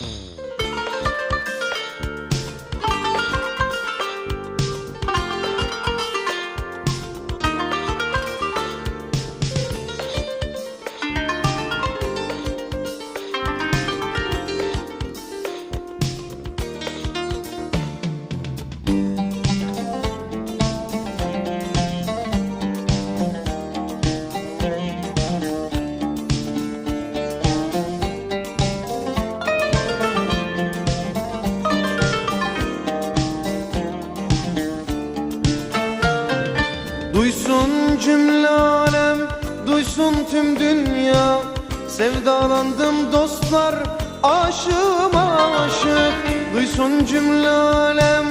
Mm. Duysun cümle alem, duysun tüm dünya. Sevdalandım dostlar, aşığım aşık. Duysun cümle alem,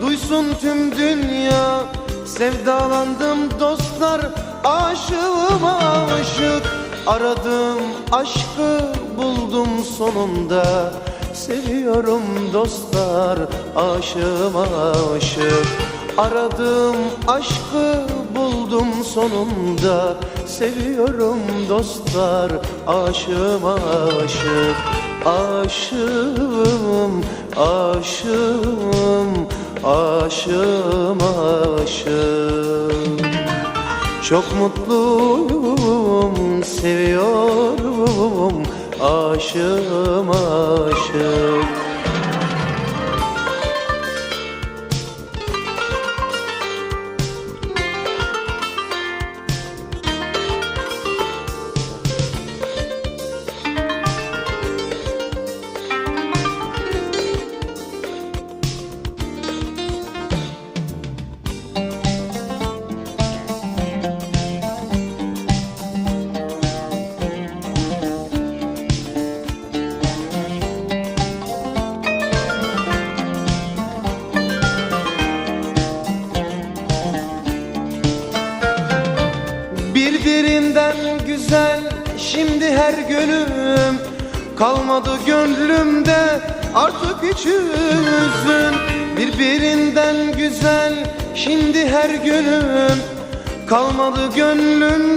duysun tüm dünya. Sevdalandım dostlar, aşığım aşık. Aradım aşkı buldum sonunda. Seviyorum dostlar, aşığım aşık. Aradım aşkı buldum sonunda. Seviyorum dostlar aşığım aşık Aşığım aşığım aşığım aşık Çok mutluyum seviyorum aşığım aşık Birbirinden güzel şimdi her gönlüm Kalmadı gönlümde. Artık hiç hüzün Birbirinden güzel şimdi her gönlüm Kalmadı gönlümde